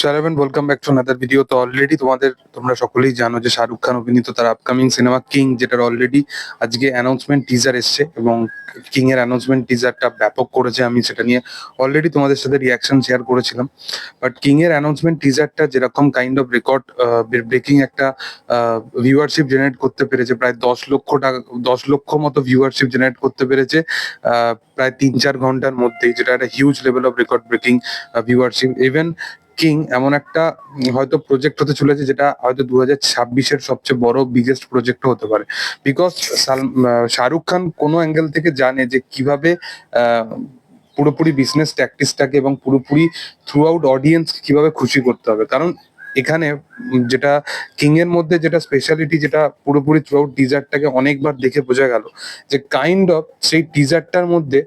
শাহরাবেন welcome back to another video তো already তোমাদের, তোমরা সকলেই জানো যে শাহরুখ খান অভিনীত তার আপকামিং সিনেমা কিং যেটার অলরেডি আজকে অ্যানাউন্সমেন্ট টিজার এসছে এবং কিং এর অ্যানাউন্সমেন্ট টিজারটা ব্যাপক করেছে আমি সেটা নিয়ে অলরেডি তোমাদের সাথে রিয়াকশন শেয়ার করেছিলাম। বাট কিং এর অ্যানাউন্সমেন্ট টিজারটা যেরকম কাইন্ড অফ রেকর্ড ব্রেকিং একটা ভিউয়ারশিপ জেনারেট করতে পেরেছে, প্রায় দশ লক্ষ টাকা, দশ লক্ষ মতো ভিউয়ারশিপ জেনারেট করতে পেরেছে প্রায় তিন চার ঘণ্টার মধ্যেই, যেটা একটা huge level of record breaking viewership even King এমন একটা হয়তো প্রজেক্ট হতে চলেছে যেটা হয়তো দু হাজার ছাব্বিশের সবচেয়ে বড় বিগেস্ট প্রজেক্টও হতে পারে। বিকজ শাহরুখ খান কোনো অ্যাঙ্গেল থেকে জানে যে কীভাবে পুরোপুরি বিজনেস ট্যাকটিসটাকে এবং পুরোপুরি থ্রু আউট অডিয়েন্স কীভাবে খুশি করতে হবে। কারণ এখানে যেটা কিং এর মধ্যে যেটা স্পেশালিটি যেটা পুরোপুরি থ্রু আউট টিজারটাকে অনেকবার দেখে বোঝা গেল যে কাইন্ড অফ সেই টিজারটার মধ্যে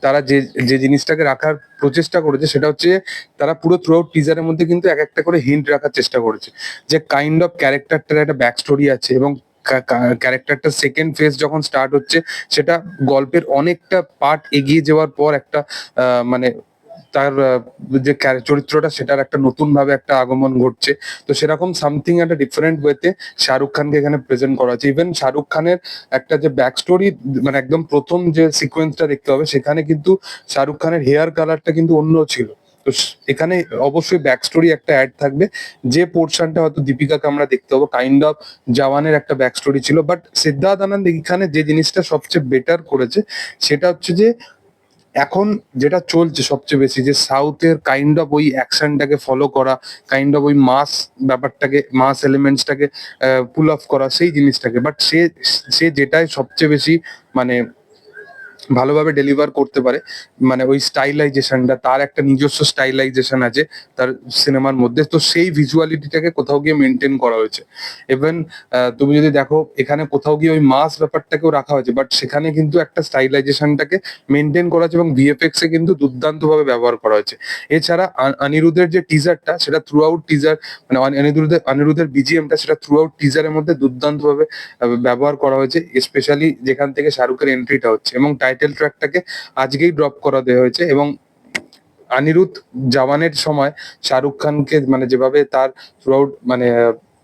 তারা যে যে জিনিসটাকে রাখার প্রচেষ্টা করেছে সেটা হচ্ছে তারা পুরো থ্রু আউট টিজারের মধ্যে কিন্তু এক একটা করে হিন্ট রাখার চেষ্টা করেছে। যে কাইন্ড অফ ক্যারেক্টারটার একটা ব্যাক স্টোরি আছে এবং ক্যারেক্টারটার সেকেন্ড ফেজ যখন স্টার্ট হচ্ছে, সেটা গল্পের অনেকটা পার্ট এগিয়ে যাওয়ার পর একটা মানে তার যে চরিত্রটা সেটার একটা নতুন ভাবে একটা আগমন ঘটছে। তো সেরকম সামথিং একটা ডিফারেন্ট ওয়েতে শাহরুখ খানকে এখানে প্রেজেন্ট করা হচ্ছে ইভেন শাহরুখ খানের একটা যে ব্যাক স্টোরি মানে একদম প্রথম যে সিকোয়েন্সটা দেখতে হবে, সেখানে কিন্তু শাহরুখ খানের হেয়ার কালারটা কিন্তু অন্য ছিল। তো এখানে অবশ্যই ব্যাক স্টোরি একটা অ্যাড থাকবে। যে পোর্শনটা হয়তো দীপিকাকে আমরা দেখতে পাবো কাইন্ড অফ জওয়ানের একটা ব্যাক স্টোরি ছিল। বাট সিদ্ধার্থ আনন্দ এখানে যে জিনিসটা সবচেয়ে বেটার করেছে, সেটা হচ্ছে যে এখন যেটা চলছে সবচেয়ে বেশি যে সাউথের কাইন্ড অফ ওই অ্যাকশনটাকে ফলো করা কাইন্ড অফ ওই মাস ব্যাপারটাকে মাস এলিমেন্টসটাকে পুল অফ করা, সেই জিনিসটাকে। বাট সে সে যেটাই সবচেয়ে বেশি মানে ভালোভাবে ডেলিভার করতে পারে। মানে ওই স্টাইলাইজেশনটা তার একটা নিজস্ব স্টাইলাইজেশন আছে তার সিনেমার মধ্যে। তো সেই ভিজুয়ালিটিটাকে কোথাও গিয়ে মেনটেন করা হয়েছে। ইভেন তুমি যদি দেখো, এখানে কোথাও গিয়ে ওই মাস ব্যাপারটাকেও রাখা হয়েছে। বাট সেখানে কিন্তু একটা স্টাইলাইজেশনটাকে মেনটেন করা হয়েছে এবং ভিএফএক্স এ কিন্তু দুর্দান্ত ভাবে ব্যবহার করা হয়েছে। এছাড়া অনিরুদ্ধের যে টিজারটা সেটা থ্রু আউট টিজার মানে অনি- অনিরুদ্ধের অনিরুদ্ধের বিজিএমটা সেটা থ্রু আউট টিজারের মধ্যে দুর্দান্ত ভাবে ব্যবহার করা হয়েছে। স্পেশালি যেখান থেকে শাহরুখের এন্ট্রিটা হচ্ছে এবং টাইটেল ট্র্যাকটাকে আজকেই ড্রপ করা দেওয়া হয়েছে এবং অনিরুদ্ধ জওয়ানের সময় শাহরুখ খানকে মানে যেভাবে তার থ্রু আউট মানে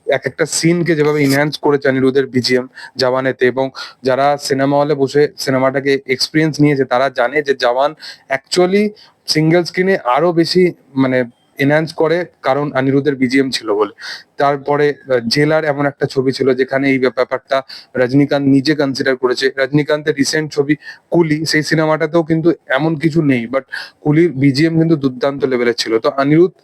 এক একটা সিনকে যেভাবে ইনহ্যান্স করেছে অনিরুদ্ধের বিজিএম জওয়ানেতে এবং যারা সিনেমা হলে বসে সিনেমাটাকে এক্সপিরিয়েন্স নিয়েছে, তারা জানে যে জওয়ান অ্যাকচুয়ালি সিঙ্গেল স্ক্রিনে আরও বেশি মানে এনহ্যান্স করে কারণ অনিরুদ্ধের বিজিএম ছিল বলে। তারপরে জেলার এমন একটা ছবি ছিল যেখানে এই ব্যাপারটা রজনীকান্ত নিজে কনসিডার করেছে। রজনীকান্তের রিসেন্ট ছবি কুলি, সেই সিনেমাটাতেও কিন্তু এমন কিছু নেই বাট কুলির বিজিএম কিন্তু দুর্দান্ত লেভেলের ছিল। তো অনিরুদ্ধ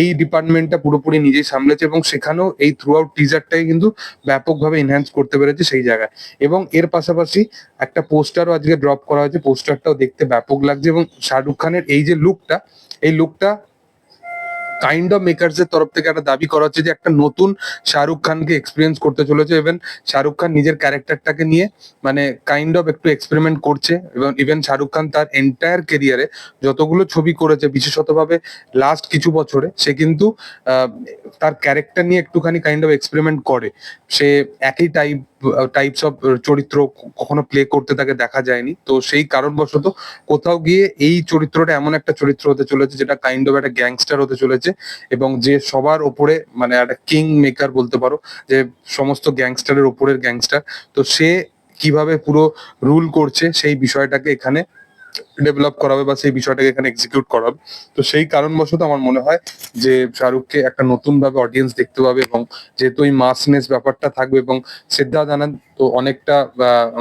এই ডিপার্টমেন্টটা পুরোপুরি নিজেই সামলেছে এবং সেখানেও এই থ্রু আউট টিজারটাই কিন্তু ব্যাপকভাবে এনহ্যান্স করতে পেরেছে সেই জায়গায়। এবং এর পাশাপাশি একটা পোস্টারও আজকে ড্রপ করা হয়েছে। পোস্টারটাও দেখতে ব্যাপক লাগছে এবং শাহরুখ খানের এই যে লুকটা এই লুকটা কাইন্ড অফ মেকার্স এর তরফ থেকে একটা দাবি করা হচ্ছে যে একটা নতুন শাহরুখ খানকে এক্সপিরিয়েন্স করতে চলেছে। ইভেন শাহরুখ খান নিজের ক্যারেক্টারটাকে নিয়ে মানে কাইন্ড অফ একটু এক্সপেরিমেন্ট করছে। এবং ইভেন শাহরুখ খান তার এন্টায়ার কেরিয়ারে যতগুলো ছবি করেছে, বিশেষতভাবে লাস্ট কিছু বছরে, সে কিন্তু তার ক্যারেক্টার নিয়ে একটুখানি কাইন্ড অফ এক্সপেরিমেন্ট করে। সে একই টাইপ টাইপস অফ চরিত্র কখনো প্লে করতে তাকে দেখা যায়নি। তো সেই কারণবশত কোথাও গিয়ে এই চরিত্রটা এমন একটা চরিত্র হতে চলেছে, যেটা কাইন্ড অফ একটা গ্যাংস্টার হতে চলেছে এবং যে সবার ওপরে মানে একটা কিং মেকার বলতে পারো, যে সমস্ত গ্যাংস্টারের ওপরের গ্যাংস্টার তো সে কীভাবে পুরো রুল করছে সেই বিষয়টাকে এখানে ডেভেলপ করাবে বা সেই বিষয়টাকে এখানে এক্সিকিউট করাবে। তো সেই কারণবশত আমার মনে হয় যে শাহরুখকে একটা নতুন ভাবে অডিয়েন্স দেখতে পাবে এবং যেহেতু ওই মাসনেস ব্যাপারটা থাকবে এবং সিদ্ধার্থ আনন্দ তো অনেকটা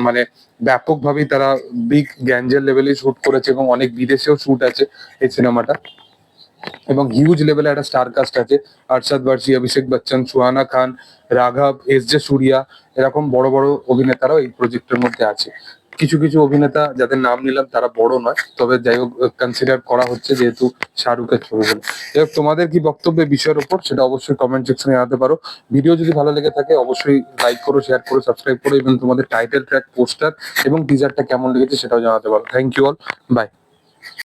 মানে ব্যাপকভাবেই তারা বিগ গ্যাঞ্জেল লেভেলে শুট করেছে এবং অনেক বিদেশেও শুট আছে এই সিনেমাটা। এবং হিউজ লেভেলে একটা স্টার কাস্ট আছে, আরশাদ বার্সি অভিষেক বচ্চন, সুহানা খান, রাঘব এস জে সুরিয়া এরকম বড় বড় অভিনেতারাও এই প্রজেক্টের মধ্যে আছে। কিছু কিছু অভিনেতা যাদের নাম নিলাম তারা বড় নয়, তবে যাই হোক কনসিডার করা হচ্ছে যেহেতু শাহরুখের ছবিগুলো যাই হোক, তোমাদের কি বক্তব্য বিষয়ের উপর সেটা অবশ্যই কমেন্ট সেকশনে জানাতে পারো। ভিডিও যদি ভালো লেগে থাকে, অবশ্যই লাইক করো শেয়ার করো সাবস্ক্রাইব করো, এবং তোমাদের টাইটেল ট্র্যাক পোস্টার এবং টিজারটা কেমন লেগেছে সেটাও জানাতে পারো। Thank you all by